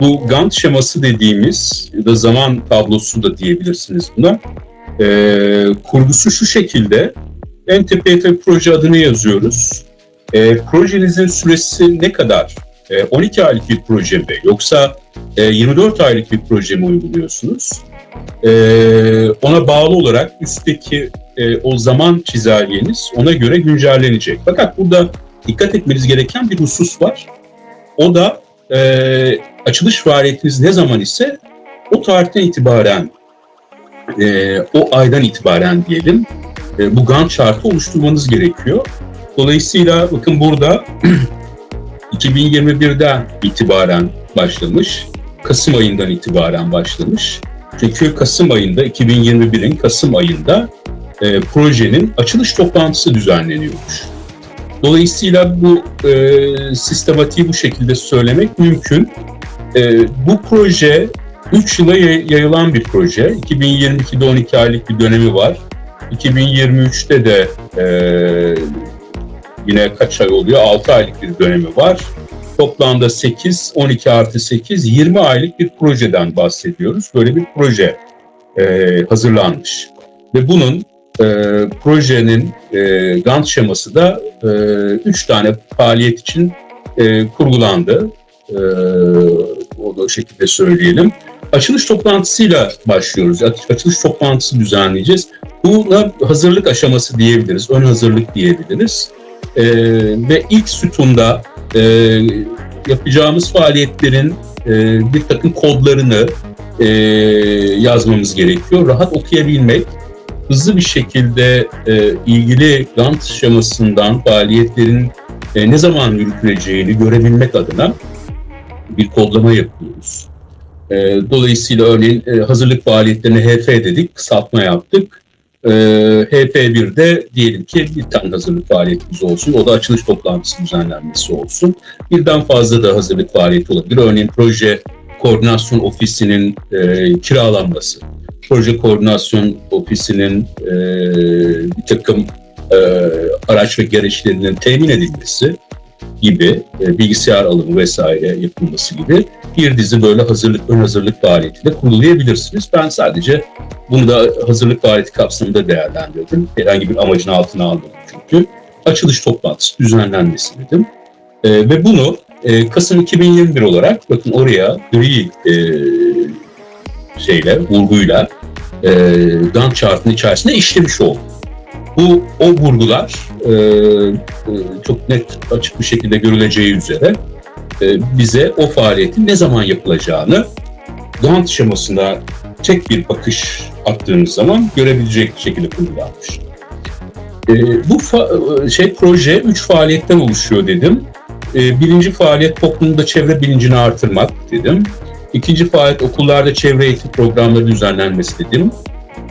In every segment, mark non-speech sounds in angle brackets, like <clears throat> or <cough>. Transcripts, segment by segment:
Bu Gantt şeması dediğimiz ya da zaman tablosu da diyebilirsiniz buna. Ee, kurgusu şu şekilde. En proje adını yazıyoruz. Ee, projenizin süresi ne kadar? Ee, 12 aylık bir proje mi? Yoksa e, 24 aylık bir proje mi uyguluyorsunuz? Ee, ona bağlı olarak üstteki e, o zaman çizelgeniz ona göre güncellenecek. Fakat burada dikkat etmeniz gereken bir husus var. O da e, açılış faaliyetiniz ne zaman ise o tarihten itibaren, e, o aydan itibaren diyelim, e, bu Gantt şartı oluşturmanız gerekiyor. Dolayısıyla bakın burada <clears throat> 2021'den itibaren başlamış, Kasım ayından itibaren başlamış. Çünkü Kasım ayında, 2021'in Kasım ayında e, projenin açılış toplantısı düzenleniyormuş. Dolayısıyla bu e, sistematiği bu şekilde söylemek mümkün. E, bu proje 3 yıla yayılan bir proje. 2022'de 12 aylık bir dönemi var. 2023'te de e, yine kaç ay oluyor? 6 aylık bir dönemi var. Toplamda 8, 12 artı 8, 20 aylık bir projeden bahsediyoruz. Böyle bir proje e, hazırlanmış. Ve bunun e, projenin e, Gantt şeması da e, üç tane faaliyet için e, kurgulandı. E, o da o şekilde söyleyelim. Açılış toplantısıyla başlıyoruz. Açılış toplantısı düzenleyeceğiz. Buna hazırlık aşaması diyebiliriz, ön hazırlık diyebiliriz. E, ve ilk sütunda e, yapacağımız faaliyetlerin e, bir takım kodlarını e, yazmamız gerekiyor. Rahat okuyabilmek, hızlı bir şekilde e, ilgili Gantt şemasından faaliyetlerin e, ne zaman yürütüleceğini görebilmek adına bir kodlama yapıyoruz. E, dolayısıyla örneğin e, hazırlık faaliyetlerine HP dedik, kısaltma yaptık. E, HP1'de diyelim ki bir tane hazırlık faaliyetimiz olsun. O da açılış toplantısı düzenlenmesi olsun. Birden fazla da hazırlık faaliyeti olabilir. Örneğin proje koordinasyon ofisinin e, kiralanması proje koordinasyon ofisinin e, bir takım e, araç ve gereçlerinin temin edilmesi gibi e, bilgisayar alımı vesaire yapılması gibi bir dizi böyle hazırlık ön hazırlık faaliyetiyle kurgulayabilirsiniz. Ben sadece bunu da hazırlık faaliyeti kapsamında değerlendirdim. Herhangi bir amacın altına almadım çünkü. Açılış toplantısı düzenlenmesi dedim. E, ve bunu e, Kasım 2021 olarak bakın oraya gri e, şeyle, vurguyla e, Gantt chart'ın içerisinde işlemiş oldu. Bu o vurgular e, e, çok net açık bir şekilde görüleceği üzere e, bize o faaliyetin ne zaman yapılacağını Gantt şemasına tek bir bakış attığımız zaman görebilecek şekilde kurgulanmış. E, bu fa- şey proje üç faaliyetten oluşuyor dedim. E, birinci faaliyet toplumda çevre bilincini artırmak dedim. İkinci faaliyet okullarda çevre eğitim programları düzenlenmesi dedim.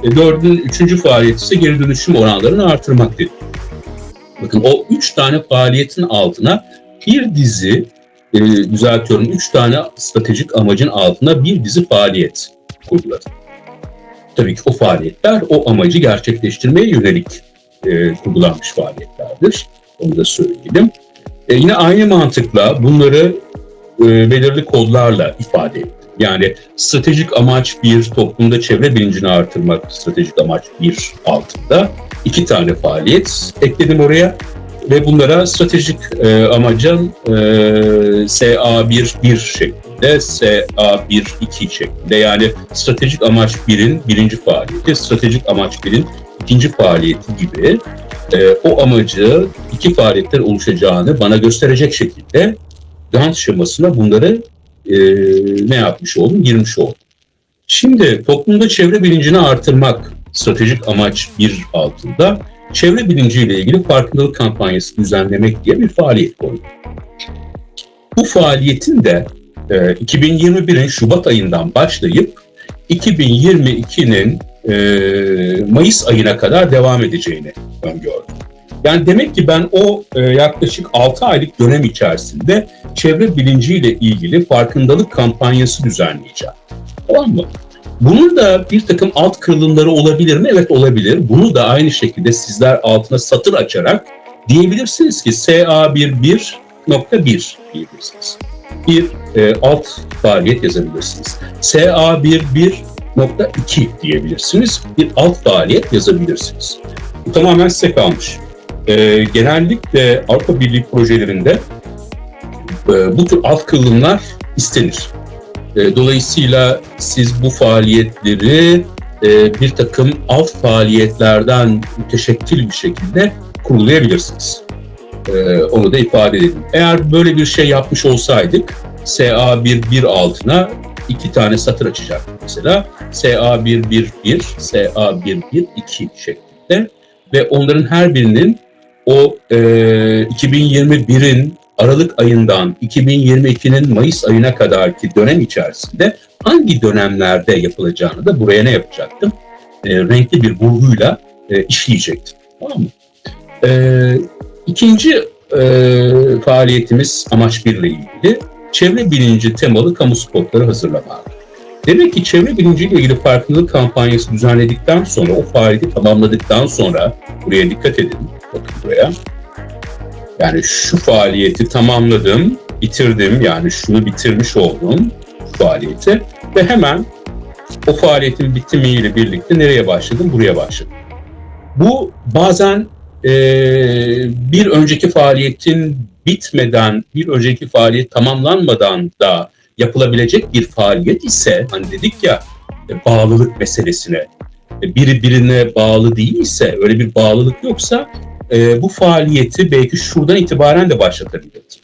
E, dördüncü, üçüncü faaliyet ise geri dönüşüm oranlarını artırmak dedim. Bakın o üç tane faaliyetin altına bir dizi, e, düzeltiyorum, üç tane stratejik amacın altına bir dizi faaliyet kurguladım. Tabii ki o faaliyetler o amacı gerçekleştirmeye yönelik e, kurgulanmış faaliyetlerdir. Onu da söyleyelim. E, yine aynı mantıkla bunları e, belirli kodlarla ifade ettim. Yani stratejik amaç bir, toplumda çevre bilincini artırmak stratejik amaç bir altında iki tane faaliyet ekledim oraya ve bunlara stratejik e, amacın e, SA1 şeklinde, SA1 2 şeklinde. Yani stratejik amaç birin birinci faaliyeti, stratejik amaç birin ikinci faaliyeti gibi e, o amacı iki faaliyetten oluşacağını bana gösterecek şekilde Gantt şemasına bunları e, ne yapmış oldum? Girmiş oldum. Şimdi toplumda çevre bilincini artırmak stratejik amaç bir altında çevre bilinciyle ilgili farkındalık kampanyası düzenlemek diye bir faaliyet koydum. Bu faaliyetin de e, 2021'in Şubat ayından başlayıp 2022'nin e, Mayıs ayına kadar devam edeceğini öngördüm. Yani demek ki ben o e, yaklaşık 6 aylık dönem içerisinde çevre bilinciyle ilgili farkındalık kampanyası düzenleyeceğim. Tamam mı? Bunun da bir takım alt kırılımları olabilir mi? Evet olabilir. Bunu da aynı şekilde sizler altına satır açarak diyebilirsiniz ki SA11.1 diyebilirsiniz. bir e, alt faaliyet yazabilirsiniz. SA11.2 diyebilirsiniz. Bir alt faaliyet yazabilirsiniz. Bu tamamen size kalmış. E, genellikle Avrupa Birliği projelerinde e, bu tür alt kılımlar istenir. E, dolayısıyla siz bu faaliyetleri e, bir takım alt faaliyetlerden müteşekkil bir şekilde kurulayabilirsiniz. E, onu da ifade edeyim. Eğer böyle bir şey yapmış olsaydık SA11 altına iki tane satır açacak mesela. SA111, SA112 şeklinde ve onların her birinin o e, 2021'in Aralık ayından 2022'nin Mayıs ayına kadarki dönem içerisinde hangi dönemlerde yapılacağını da buraya ne yapacaktım? E, renkli bir vurguyla e, işleyecektim. Tamam mı? E, ikinci e, faaliyetimiz amaç birle ilgili çevre bilinci temalı kamu spotları hazırlama. Demek ki çevre bilinciyle ilgili farkındalık kampanyası düzenledikten sonra, o faaliyeti tamamladıktan sonra, buraya dikkat edin, bakın buraya. Yani şu faaliyeti tamamladım, bitirdim, yani şunu bitirmiş oldum faaliyeti ve hemen o faaliyetin bitimiyle birlikte nereye başladım? Buraya başladım. Bu bazen e, bir önceki faaliyetin bitmeden, bir önceki faaliyet tamamlanmadan da yapılabilecek bir faaliyet ise, hani dedik ya e, bağlılık meselesine, e, biri birine bağlı değil ise, öyle bir bağlılık yoksa e, bu faaliyeti belki şuradan itibaren de başlatabiliriz.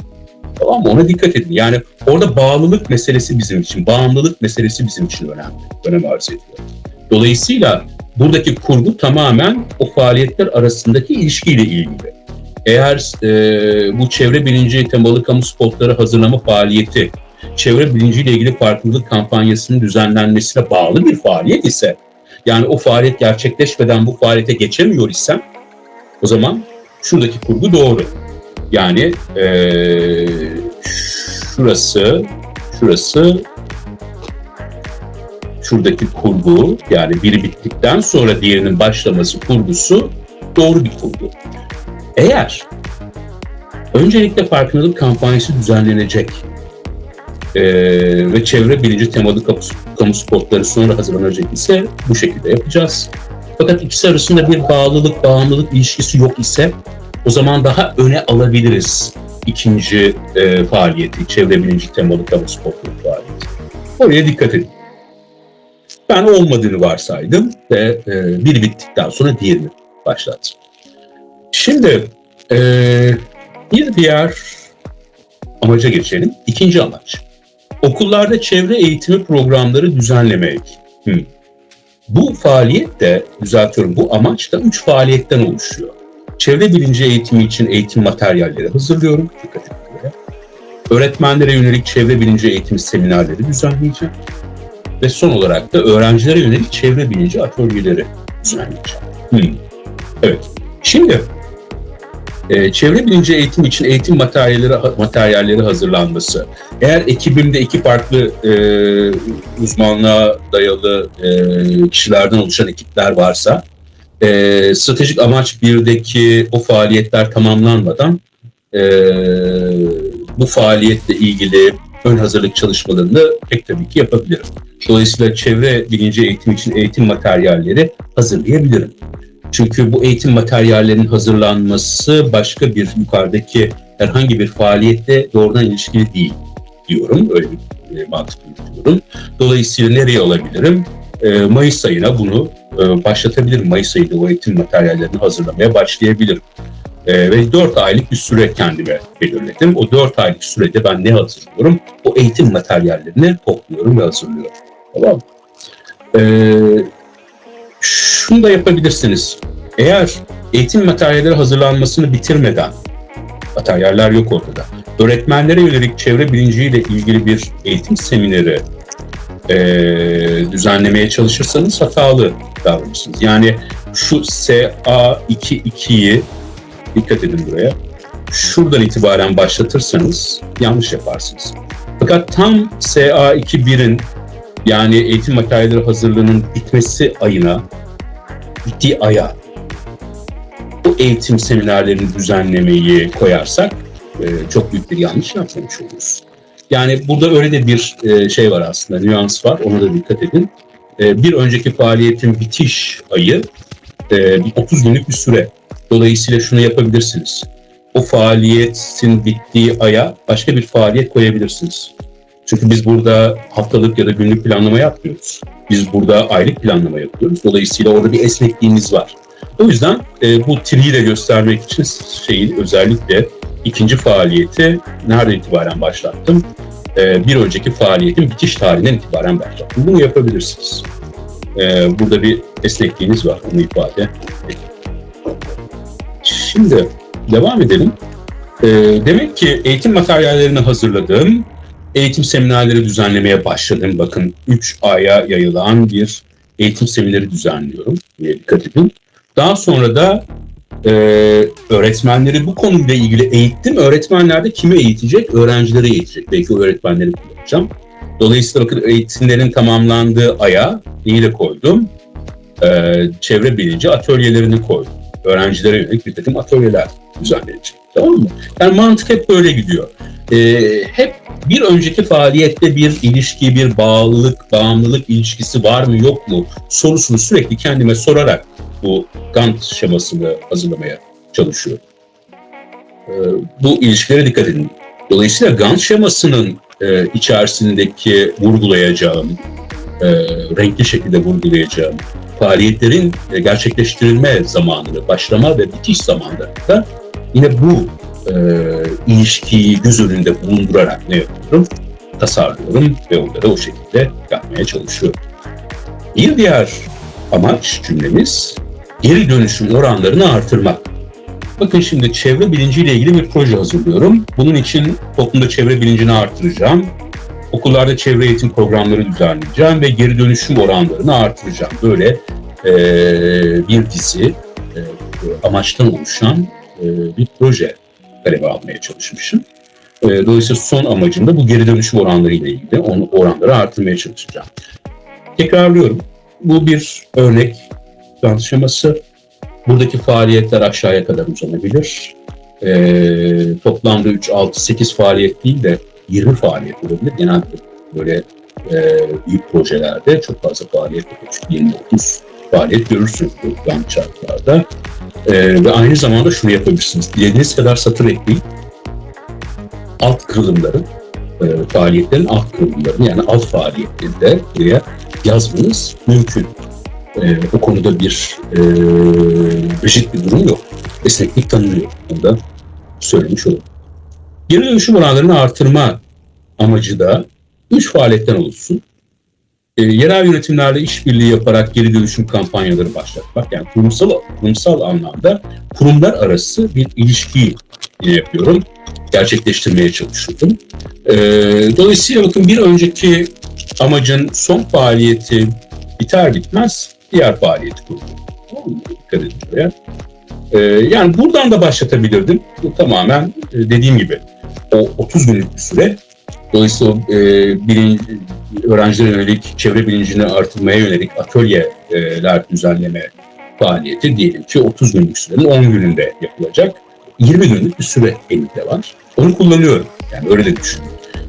Tamam mı? Ona dikkat edin. Yani orada bağlılık meselesi bizim için, bağımlılık meselesi bizim için önemli. Önem arz ediyor. Dolayısıyla buradaki kurgu tamamen o faaliyetler arasındaki ilişkiyle ilgili. Eğer e, bu çevre bilinci temalı kamu spotları hazırlama faaliyeti çevre bilinciyle ilgili farkındalık kampanyasının düzenlenmesine bağlı bir faaliyet ise yani o faaliyet gerçekleşmeden bu faaliyete geçemiyor isem o zaman şuradaki kurgu doğru. Yani e, şurası, şurası, şuradaki kurgu yani biri bittikten sonra diğerinin başlaması kurgusu doğru bir kurgu. Eğer öncelikle farkındalık kampanyası düzenlenecek e, ve çevre bilinci temalı kamu, kamu spotları sonra hazırlanacak ise bu şekilde yapacağız. Fakat ikisi arasında bir bağlılık, bağımlılık ilişkisi yok ise o zaman daha öne alabiliriz ikinci e, faaliyeti, çevre bilinci temalı kamu spotları faaliyeti. Oraya dikkat edin. Ben olmadığını varsaydım ve e, biri bittikten sonra diğerini başlattım. Şimdi e, bir diğer amaca geçelim. İkinci amaç. Okullarda çevre eğitimi programları düzenlemek. Hmm. Bu faaliyet de, düzeltiyorum, bu amaç da üç faaliyetten oluşuyor. Çevre bilinci eğitimi için eğitim materyalleri hazırlıyorum. Dikkat edin. Öğretmenlere yönelik çevre bilinci eğitimi seminerleri düzenleyeceğim. Ve son olarak da öğrencilere yönelik çevre bilinci atölyeleri düzenleyeceğim. Hmm. Evet. Şimdi e, çevre bilinci eğitim için eğitim materyalleri materyalleri hazırlanması. Eğer ekibimde iki farklı e, uzmanlığa dayalı e, kişilerden oluşan ekipler varsa, e, stratejik amaç birdeki o faaliyetler tamamlanmadan e, bu faaliyetle ilgili ön hazırlık çalışmalarını pek tabii ki yapabilirim. Dolayısıyla çevre bilinci eğitim için eğitim materyalleri hazırlayabilirim. Çünkü bu eğitim materyallerinin hazırlanması başka bir yukarıdaki herhangi bir faaliyetle doğrudan ilişkili değil diyorum. Öyle bir e, mantık yürütüyorum. Dolayısıyla nereye alabilirim? E, Mayıs ayına bunu e, başlatabilirim. Mayıs ayında o eğitim materyallerini hazırlamaya başlayabilirim. E, ve 4 aylık bir süre kendime belirledim. O 4 aylık sürede ben ne hazırlıyorum? O eğitim materyallerini topluyorum ve hazırlıyorum. Tamam mı? E, şunu da yapabilirsiniz. Eğer eğitim materyalleri hazırlanmasını bitirmeden, materyaller yok ortada, öğretmenlere yönelik çevre bilinciyle ilgili bir eğitim semineri e, düzenlemeye çalışırsanız hatalı davranırsınız. Yani şu SA22'yi dikkat edin buraya. Şuradan itibaren başlatırsanız yanlış yaparsınız. Fakat tam SA21'in yani eğitim materyalleri hazırlığının bitmesi ayına, bittiği aya bu eğitim seminerlerini düzenlemeyi koyarsak e, çok büyük bir yanlış yapmamış oluruz. Yani burada öyle de bir e, şey var aslında, nüans var. Ona da dikkat edin. E, bir önceki faaliyetin bitiş ayı e, bir 30 günlük bir süre. Dolayısıyla şunu yapabilirsiniz. O faaliyetin bittiği aya başka bir faaliyet koyabilirsiniz. Çünkü biz burada haftalık ya da günlük planlama yapmıyoruz. Biz burada aylık planlama yapıyoruz. Dolayısıyla orada bir esnekliğimiz var. O yüzden e, bu triyi de göstermek için şeyin özellikle ikinci faaliyeti nereden itibaren başlattım? E, bir önceki faaliyetin bitiş tarihinden itibaren başlattım. Bunu yapabilirsiniz. E, burada bir esnekliğiniz var. Onu ifade. Şimdi devam edelim. E, demek ki eğitim materyallerini hazırladım. Eğitim seminerleri düzenlemeye başladım. Bakın 3 aya yayılan bir eğitim semineri düzenliyorum. Dikkat edin. Daha sonra da e, öğretmenleri bu konuyla ilgili eğittim. Öğretmenler de kimi eğitecek? Öğrencileri eğitecek. Belki o öğretmenleri kullanacağım. Dolayısıyla bakın eğitimlerin tamamlandığı aya neyi de koydum? E, çevre bilinci atölyelerini koydum. Öğrencilere yönelik bir takım atölyeler düzenlenecek. Tamam mı? Yani mantık hep böyle gidiyor. E, hep bir önceki faaliyette bir ilişki, bir bağlılık, bağımlılık ilişkisi var mı yok mu sorusunu sürekli kendime sorarak bu Gantt şemasını hazırlamaya çalışıyorum. E, bu ilişkilere dikkat edin. Dolayısıyla Gantt şemasının e, içerisindeki vurgulayacağım, e, renkli şekilde vurgulayacağım faaliyetlerin e, gerçekleştirilme zamanını, başlama ve bitiş zamanlarında yine bu e, ilişkiyi göz önünde bulundurarak ne yapıyorum? Tasarlıyorum ve onları o şekilde yapmaya çalışıyorum. Bir diğer amaç cümlemiz geri dönüşüm oranlarını artırmak. Bakın şimdi çevre bilinciyle ilgili bir proje hazırlıyorum. Bunun için toplumda çevre bilincini artıracağım. Okullarda çevre eğitim programları düzenleyeceğim ve geri dönüşüm oranlarını artıracağım. Böyle e, bir dizi e, amaçtan oluşan e, bir proje kaleme almaya çalışmışım. E, dolayısıyla son amacım da bu geri dönüşüm oranları ile ilgili onu, oranları artırmaya çalışacağım. Tekrarlıyorum. Bu bir örnek şeması. Buradaki faaliyetler aşağıya kadar uzanabilir. E, toplamda 3, 6, 8 faaliyet değil de 20 faaliyet olabilir. Genelde böyle e, büyük projelerde çok fazla faaliyet olur. 20-30 faaliyet görürsünüz bu chartlarda. E, ve aynı zamanda şunu yapabilirsiniz. Dilediğiniz kadar satır ekleyin. Alt kırılımları, e, faaliyetlerin alt kırılımlarını yani alt faaliyetleri de buraya yazmanız mümkün. E, o konuda bir e, bir durum yok. Esneklik tanınıyor. Bunu da söylemiş olalım. Geri dönüşüm oranlarını artırma amacı da üç faaliyetten oluşsun. E, yerel yönetimlerle işbirliği yaparak geri dönüşüm kampanyaları başlatmak. Yani kurumsal, kurumsal anlamda kurumlar arası bir ilişkiyi yapıyorum. Gerçekleştirmeye çalışıyorum. E, dolayısıyla bakın bir önceki amacın son faaliyeti biter bitmez diğer faaliyeti kurdum. E, yani buradan da başlatabilirdim. Bu tamamen e, dediğim gibi o 30 günlük bir süre. Dolayısıyla e, bilinci, öğrencilere yönelik çevre bilincini artırmaya yönelik atölyeler düzenleme faaliyeti diyelim ki 30 günlük sürenin 10 gününde yapılacak. 20 günlük bir süre elimde var. Onu kullanıyorum. Yani öyle de düşünün.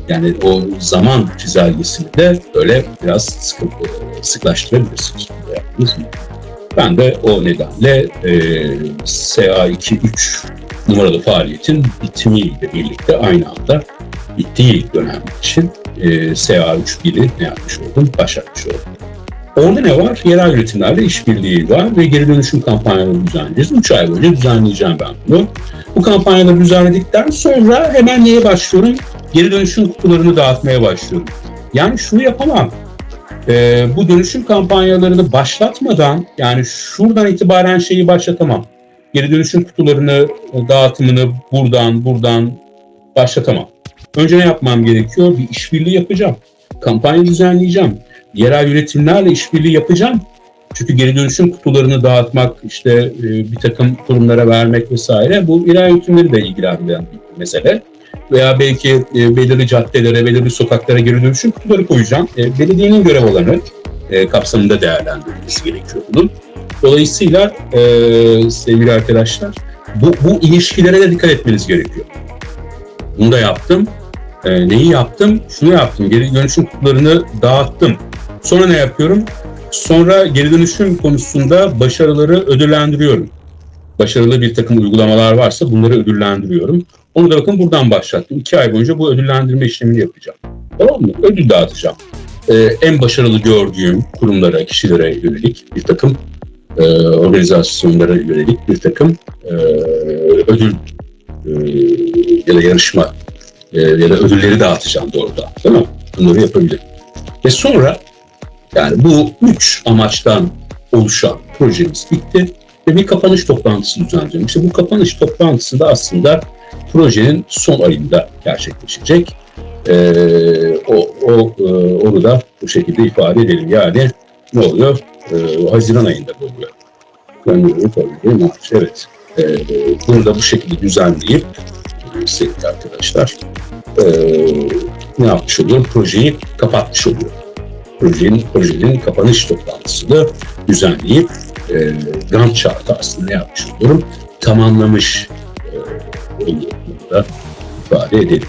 Yani o zaman çizelgesini de öyle biraz sıkı, sıklaştırabilirsiniz. Yaptınız mı? Ben de o nedenle e, SA2-3 numaralı faaliyetin bitimiyle birlikte aynı anda bittiği dönem için e, SA3-1'i ne yapmış oldum? Başlatmış oldum. Orada ne var? Yerel yönetimlerle işbirliği var ve geri dönüşüm kampanyaları düzenleyeceğiz. 3 ay boyunca düzenleyeceğim ben bunu. Bu kampanyaları düzenledikten sonra hemen neye başlıyorum? Geri dönüşüm kutularını dağıtmaya başlıyorum. Yani şunu yapamam. Ee, bu dönüşüm kampanyalarını başlatmadan yani şuradan itibaren şeyi başlatamam. Geri dönüşüm kutularını dağıtımını buradan buradan başlatamam. Önce ne yapmam gerekiyor? Bir işbirliği yapacağım. Kampanya düzenleyeceğim. Yerel yönetimlerle işbirliği yapacağım. Çünkü geri dönüşüm kutularını dağıtmak, işte e, bir takım kurumlara vermek vesaire bu yerel yönetimleri de ilgilendiren bir mesele. Veya belki e, belirli caddelere, belirli sokaklara geri dönüşüm kutuları koyacağım. E, belediyenin görev olanı kapsamında değerlendirilmesi gerekiyor bunun. Dolayısıyla sevgili arkadaşlar bu, bu ilişkilere de dikkat etmeniz gerekiyor. Bunu da yaptım. E, neyi yaptım? Şunu yaptım. Geri dönüşüm kutularını dağıttım. Sonra ne yapıyorum? Sonra geri dönüşüm konusunda başarıları ödüllendiriyorum. Başarılı bir takım uygulamalar varsa bunları ödüllendiriyorum. Onu da bakın buradan başlattım. İki ay boyunca bu ödüllendirme işlemini yapacağım. Tamam mı? Ödül dağıtacağım. Ee, en başarılı gördüğüm kurumlara, kişilere yönelik bir takım e, organizasyonlara yönelik bir takım e, ödül e, ya da yarışma e, ya da ödülleri dağıtacağım doğrudan. Değil mi? Bunları yapabilirim. Ve sonra yani bu üç amaçtan oluşan projemiz bitti ve bir kapanış toplantısı düzenleyeceğim. İşte bu kapanış toplantısı da aslında projenin son ayında gerçekleşecek. Ee, o, o e, onu da bu şekilde ifade edelim. Yani ne oluyor? Ee, Haziran ayında oluyor. Yani, tabii, Mart, evet. Ee, bunu da bu şekilde düzenleyip sevgili arkadaşlar e, ne yapmış oluyor? Projeyi kapatmış oluyor. Projenin, projenin kapanış toplantısını düzenleyip e, Gantt chartı aslında ne yapmış oluyorum? Tamamlamış e, oluyor. Bunu da ifade edelim.